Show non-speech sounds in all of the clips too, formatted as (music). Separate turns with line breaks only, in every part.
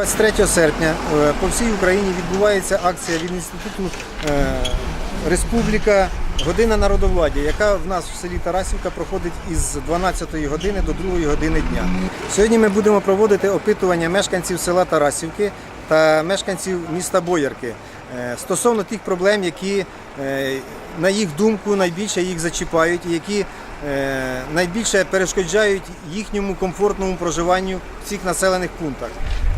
23 серпня е, по всій Україні відбувається акція від інституту е, Республіка Година народовладдя, яка в нас в селі Тарасівка проходить із 12-ї години до 2-ї години дня. Сьогодні ми будемо проводити опитування мешканців села Тарасівки та мешканців міста Боярки е, стосовно тих проблем, які, на їх думку, найбільше їх зачіпають і які найбільше перешкоджають їхньому комфортному проживанню в цих населених пунктах.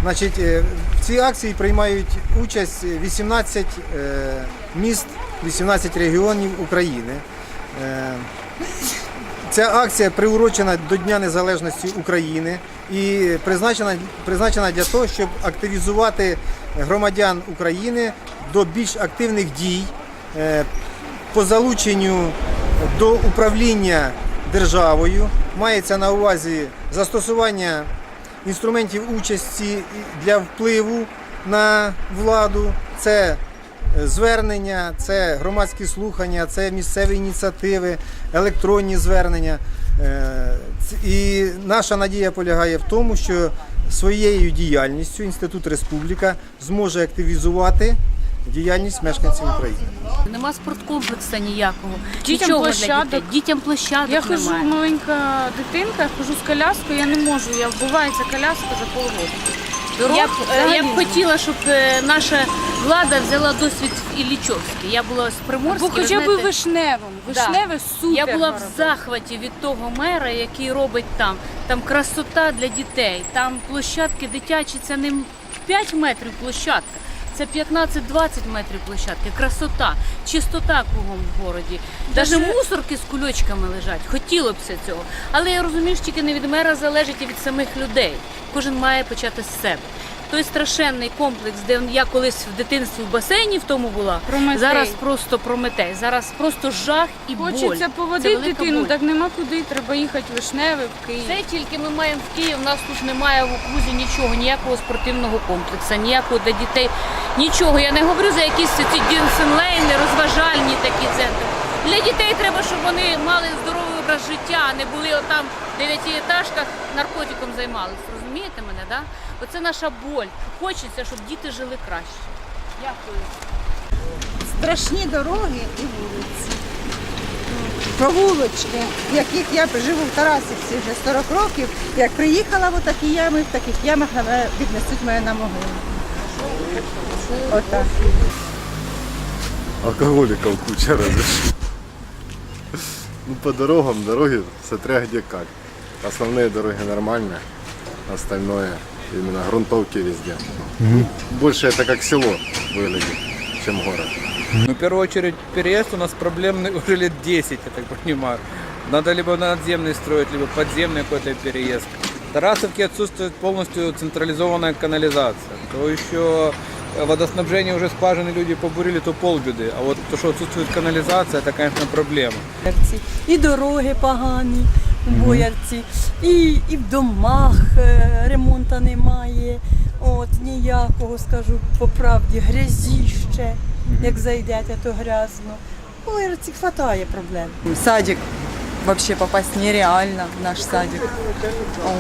Значить, е, в цій акції приймають участь 18 е, міст, 18 регіонів України. Е, Ця акція приурочена до Дня Незалежності України і призначена, призначена для того, щоб активізувати громадян України до більш активних дій по залученню до управління державою. Мається на увазі застосування інструментів участі для впливу на владу. Це е, звернення, це громадські слухання, це місцеві ініціативи, електронні звернення. Е, І наша надія полягає в тому, що своєю діяльністю Інститут Республіка зможе активізувати діяльність мешканців України.
Нема спорткомплексу ніякого.
Дітям
Нічого для
площадок.
дітей. Дітям площадок
Я хожу
немає.
маленька дитинка, хожу з коляскою, я не можу, я вбивається коляска за полгода. Дорог
Я б, е, я б хотіла, щоб е, наша влада взяла досвід в Іллічовській. Я була з Приморська.
Або хоча б вишневим. Вишневе супер.
Я була в захваті від того мера, який робить там. Там красота для дітей, там площадки дитячі, це не 5 метрів площадка. Це 15-20 метрів площадки, красота, чистота кругом в городі. Навіть
Даже-
мусорки з кульочками лежать. Хотіло б все цього. Але я розумію, що тільки не від мера залежить і від самих людей. Кожен має почати з себе. Той страшенний комплекс, де я колись в дитинстві в басейні в тому була,
Прометей.
зараз просто прометей. Зараз просто жах і боль.
Хочеться поводити дитину,
боль.
так нема куди, треба їхати в вишневе, в Київ.
Це тільки ми маємо в Києві. У нас тут немає в окрузі нічого, ніякого спортивного комплексу, ніякого для дітей. Нічого. Я не говорю за якісь ці Дінсенлейни, розважальні такі центри. Для дітей треба, щоб вони мали здоровий образ життя, а не були отам в дев'ятиетажках наркотиком займалися. Розумієте мене, да? Оце наша боль. Хочеться, щоб діти жили краще. Дякую.
страшні дороги і вулиці. Провулочки, в яких я живу в Тарасівці вже 40 років. Як приїхала в такі ями, в таких ямах віднесуть мене на могилу. Отак.
Алкоголиков куча разрешил. Ну, по дорогам, дороги смотря где как. Основные дороги нормальные, остальное именно грунтовки везде. Больше это как село выглядит, чем город.
Ну, в первую очередь, переезд у нас проблемный (laughs) уже лет 10, я так понимаю. Надо либо надземный строить, либо подземный какой-то переезд. В Тарасовке отсутствует полностью централизованная канализация. То еще водоснабжение уже скважины люди побурили, то полбеды. А вот то, что отсутствует канализация, это, конечно, проблема.
Боярці. І дороги погані у Боярці, і, і в домах е, ремонту немає. От ніякого, скажу по правді, грязіще, як зайдете, то грязно. У Боярці хватає проблем.
садик вообще попасть нереально в наш садик.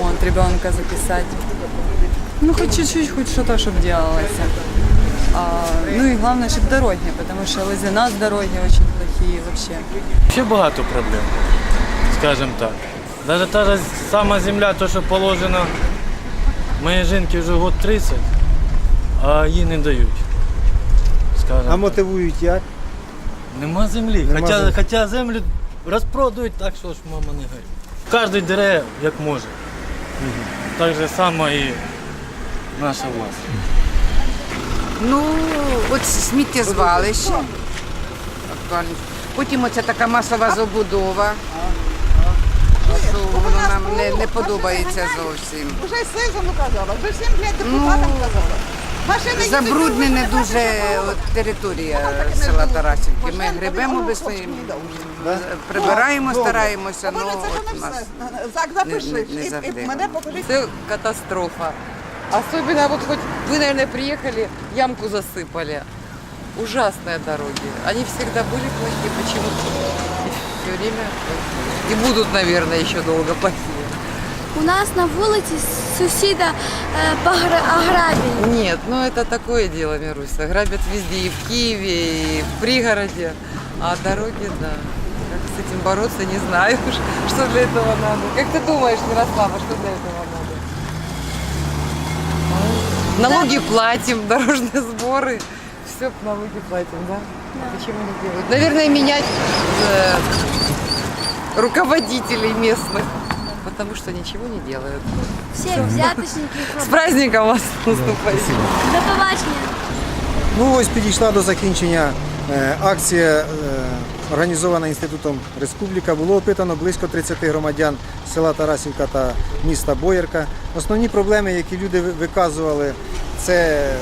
Вот, ребенка записать. Ну, хоть чуть-чуть, хоть что-то, чтобы делалось. А, ну и главное, чтобы дороги, потому что возле нас дороги очень плохие вообще.
Ще багато проблем, скажімо так. Навіть та ж сама земля, то, що положено моїй жінці вже год 30, а їй не дають.
А
Скажімо,
мотивують як?
нема землі.
Нема
хоча,
землі.
хоча землю розпродають так, що ж мама не гай. Кожен дере як може. Так же само і наша власть.
Ну, от сміттєзвалище. Потім оця така масова забудова. Що воно нам не, не подобається зовсім.
Вже сезон казала, вже всім блядь, депутатам казала.
Забруднена дуже от, територія села Тарасівки. Ми гребемо без прибираємо, стараємося, але от у нас не- не
І- і
завжди
мене
воно.
покажи.
Это катастрофа. Особенно вот хоть вы, наверное, приехали, ямку засыпали. Ужасные дороги. Они всегда были плохие, почему-то. Все время. И будут, наверное, еще долго плохие.
У нас на вулиці сусіда е, погра- ограбили.
Нет, ну это такое дело, Мируся. Грабят везде, и в Киеве, и в пригороде. А дороги, да. Как с этим бороться, не знаю, (laughs) что для этого надо. Как ты думаешь, Мирослава, что для этого надо? Налоги платим, (laughs) дорожные сборы. Все налоги платим, да? Почему не делают? Наверное, менять э, руководителей местных. Потому что ничего не делают.
Всі взяточники.
С праздником вас наступающим.
До побачення.
Ну ось підійшла до закінчення е, акція, е, організована інститутом Республіка. Було опитано близько 30 громадян села Тарасівка та міста Боярка. Основні проблеми, які люди виказували, це е,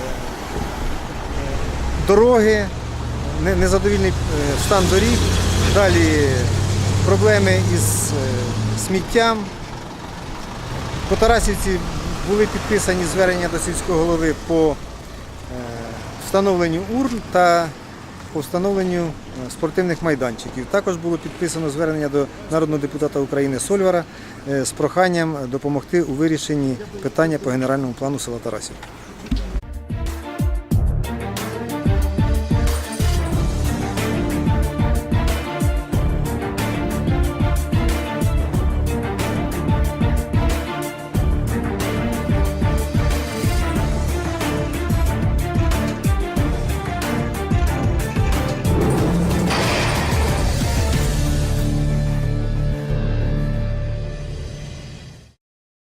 дороги, незадовільний е, стан доріг, далі проблеми із е, сміттям. По Тарасівці були підписані звернення до сільського голови по встановленню урн та по встановленню е, спортивних майданчиків. Також було підписано звернення до народного депутата України Сольвара е, з проханням допомогти у вирішенні питання по генеральному плану села Тарасів.